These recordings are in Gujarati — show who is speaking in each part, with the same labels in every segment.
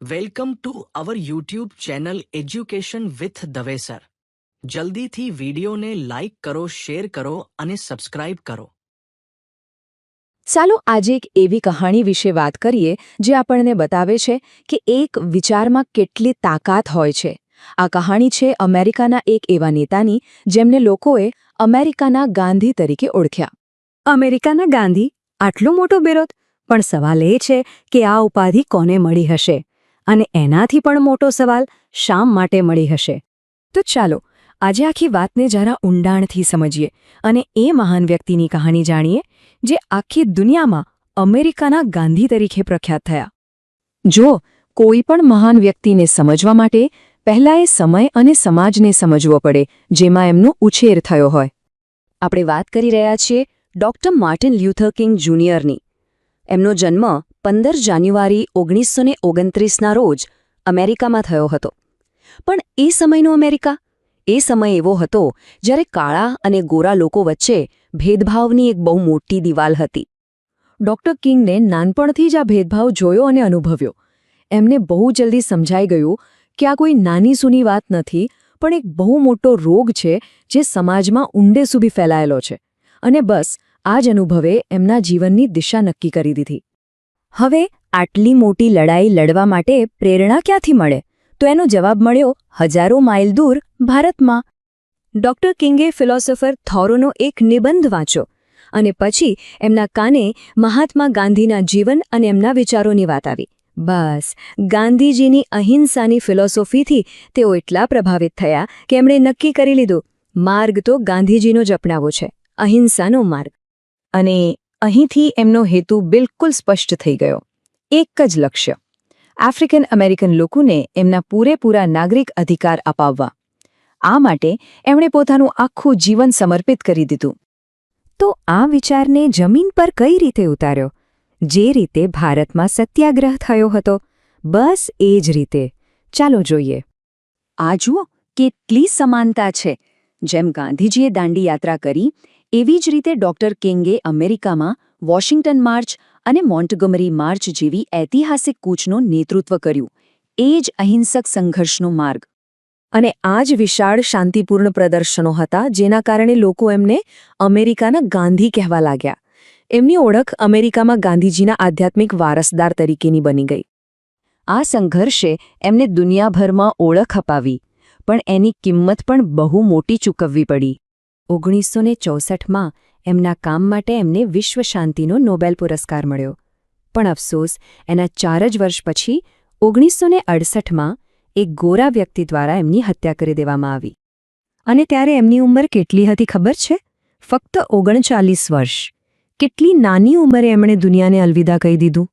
Speaker 1: Welcome to our YouTube channel education with Dave sir જલ્દીથી વિડીયોને લાઇક કરો શેર કરો અને સબસ્ક્રાઇબ કરો
Speaker 2: ચાલો આજે એક એવી કહાણી વિશે વાત કરીએ, જે આપણને બતાવે છે કે એક વિચારમાં કેટલી તાકાત હોય છે. આ કહાણી છે અમેરિકાના એક એવા નેતાની, જેમને લોકોએ અમેરિકાના ગાંધી તરીકે ઓળખ્યા. અમેરિકાના ગાંધી આટલો મોટો બિરોધ પણ સવાલ એ છે કે આ ઉપાધિ કોને મળી હશે? અને એનાથી પણ મોટો સવાલ શામ માટે મળી હશે. તો ચાલો, આજે આખી વાતને જરા ઊંડાણથી સમજીએ અને એ મહાન વ્યક્તિની કહાણી જાણીએ, જે આખી દુનિયામાં અમેરિકાના ગાંધી તરીકે પ્રખ્યાત થયા. જો કોઈ પણ મહાન વ્યક્તિને સમજવા માટે પહેલાં એ સમય અને સમાજને સમજવો પડે, જેમાં એમનો ઉછેર થયો હોય. આપણે વાત કરી રહ્યા છીએ ડોક્ટર માર્ટિન લ્યુથર કિંગ જુનિયરની. એમનો જન્મ પંદર જાન્યુઆરી ઓગણીસો ને ઓગણત્રીસના રોજ અમેરિકામાં થયો હતો. પણ એ સમયનો અમેરિકા? એ સમય એવો હતો જ્યારે કાળા અને ગોરા લોકો વચ્ચે ભેદભાવની એક બહુ મોટી દિવાલ હતી. ડોક્ટર કિંગને નાનપણથી જ આ ભેદભાવ જોયો અને અનુભવ્યો. એમને બહુ જલ્દી સમજાઈ ગયું કે આ કોઈ નાની સૂની વાત નથી, પણ એક બહુ મોટો રોગ છે જે સમાજમાં ઊંડે સુધી ફેલાયેલો છે. અને બસ, આ જ અનુભવે એમના જીવનની દિશા નક્કી કરી દીધી. હવે આટલી મોટી લડાઈ લડવા માટે પ્રેરણા ક્યાંથી મળે? તો એનો જવાબ મળ્યો હજારો માઇલ દૂર ભારતમાં. ડોક્ટર કિંગે ફિલોસોફર થોરોનો એક નિબંધ વાંચ્યો અને પછી એમના કાને મહાત્મા ગાંધીના જીવન અને એમના વિચારોની વાત આવી. બસ, ગાંધીજીની અહિંસાની ફિલોસોફીથી તેઓ એટલા પ્રભાવિત થયા કે એમણે નક્કી કરી લીધું, માર્ગ તો ગાંધીજીનો જ અપનાવો છે, અહિંસાનો માર્ગ. અને અહીંથી એમનો હેતુ બિલકુલ સ્પષ્ટ થઈ ગયો. એક જ લક્ષ્ય. આફ્રિકન અમેરિકન લોકોને એમના પૂરેપૂરા નાગરિક અધિકાર અપાવવા. આ માટે એમણે પોતાનું આખું જીવન સમર્પિત કરી દીધું. તો આ વિચારને જમીન પર કઈ રીતે ઉતાર્યો? જે રીતે ભારતમાં સત્યાગ્રહ થયો હતો. બસ એ જ રીતે. ચાલો જોઈએ. આ જુઓ, કેટલી સમાનતા છે. જેમ ગાંધીજીએ દાંડી યાત્રા કરી એવી જ રીતે ડોક્ટર કિંગે અમેરિકામાં વોશિંગ્ટન માર્ચ અને મોન્ટગમરી માર્ચ જેવી ઐતિહાસિક કૂચનું નેતૃત્વ કર્યું. એ જ અહિંસક સંઘર્ષનો માર્ગ. અને આ જ વિશાળ શાંતિપૂર્ણ પ્રદર્શનો હતા જેના કારણે લોકો એમને અમેરિકાના ગાંધી કહેવા લાગ્યા. એમની ઓળખ અમેરિકામાં ગાંધીજીના આધ્યાત્મિક વારસદાર તરીકેની બની ગઈ. આ સંઘર્ષે એમને દુનિયાભરમાં ઓળખ અપાવી, પણ એની કિંમત પણ બહુ મોટી ચૂકવવી પડી. ઓગણીસો ને ચોસઠમાં એમના કામ માટે એમને વિશ્વ શાંતિનો નોબેલ પુરસ્કાર મળ્યો. પણ અફસોસ, એના ચાર જ વર્ષ પછી ઓગણીસો ને અડસઠમાં એક ગોરા વ્યક્તિ દ્વારા એમની હત્યા કરી દેવામાં આવી. અને ત્યારે એમની ઉંમર કેટલી હતી ખબર છે? ફક્ત ઓગણચાલીસ વર્ષ. કેટલી નાની ઉંમરે એમણે દુનિયાને અલવિદા કહી દીધું?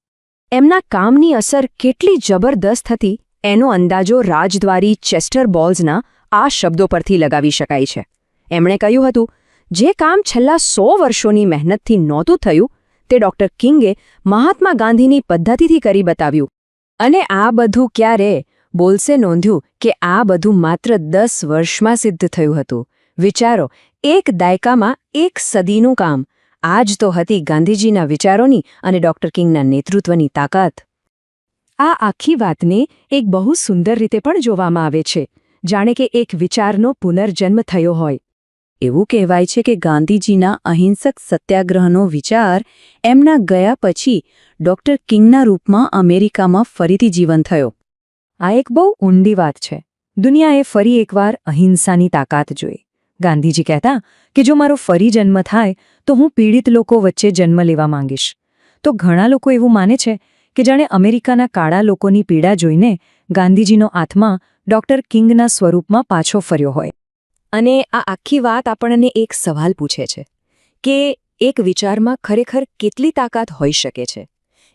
Speaker 2: એમના કામની અસર કેટલી જબરદસ્ત હતી, એનો અંદાજો રાજદ્વારી ચેસ્ટર બોલ્સના આ શબ્દો પરથી લગાવી શકાય છે. એમણે કહ્યું હતું, જે કામ છેલ્લા સો વર્ષોની મહેનતથી નહોતું થયું, તે ડોક્ટર કિંગે મહાત્મા ગાંધીની પદ્ધતિથી કરી બતાવ્યું. અને આ બધું ક્યારે? બોલ્સે નોંધ્યું કે આ બધું માત્ર દસ વર્ષમાં સિદ્ધ થયું હતું. વિચારો, એક દાયકામાં એક સદીનું કામ. આ જ તો હતી ગાંધીજીના વિચારોની અને ડોક્ટર કિંગના નેતૃત્વની તાકાત. આ આખી વાતને એક બહુ સુંદર રીતે પણ જોવામાં આવે છે. જાણે કે એક વિચારનો પુનર્જન્મ થયો હોય. એવું કહેવાય છે કે ગાંધીજીના અહિંસક સત્યાગ્રહનો વિચાર એમના ગયા પછી ડોક્ટર કિંગના રૂપમાં અમેરિકામાં ફરીથી જીવન થયો. આ એક બહુ ઊંડી વાત છે. દુનિયાએ ફરી એકવાર અહિંસાની તાકાત જોઈ. ગાંધીજી કહેતા કે જો મારો ફરી જન્મ થાય, તો હું પીડિત લોકો વચ્ચે જન્મ લેવા માંગીશ. તો ઘણા લોકો એવું માને છે કે જાણે અમેરિકાના કાળા લોકોની પીડા જોઈને ગાંધીજીનો આત્મા ડોક્ટર કિંગના સ્વરૂપમાં પાછો ફર્યો હોય. અને આ આખી વાત આપણને એક સવાલ પૂછે છે કે એક વિચારમાં ખરેખર કેટલી તાકાત હોઈ શકે છે?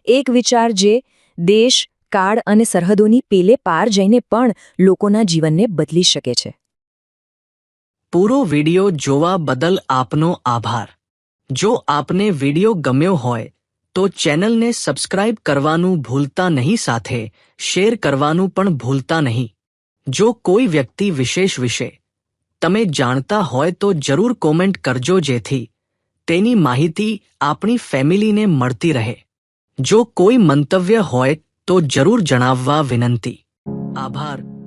Speaker 2: એક વિચાર જે દેશ, કાળ અને સરહદોની પેલે પાર જઈને પણ લોકોના જીવનને બદલી શકે છે.
Speaker 1: પૂરો વિડિયો જોવા બદલ આપનો આભાર. જો આપને વિડિયો ગમ્યો હોય, તો ચેનલને સબસ્ક્રાઇબ કરવાનું ભૂલતા નહીં સાથે શેર કરવાનું પણ ભૂલતા નહીં. જો કોઈ વ્યક્તિ વિશેષ વિશે તમે જાણતા હોય તો જરૂર કોમેન્ટ કરજો જેથી તેની માહિતી આપણી ફેમિલીને મળતી રહે. જો કોઈ મંતવ્ય હોય તો જરૂર જણાવવા વિનંતી. આભાર.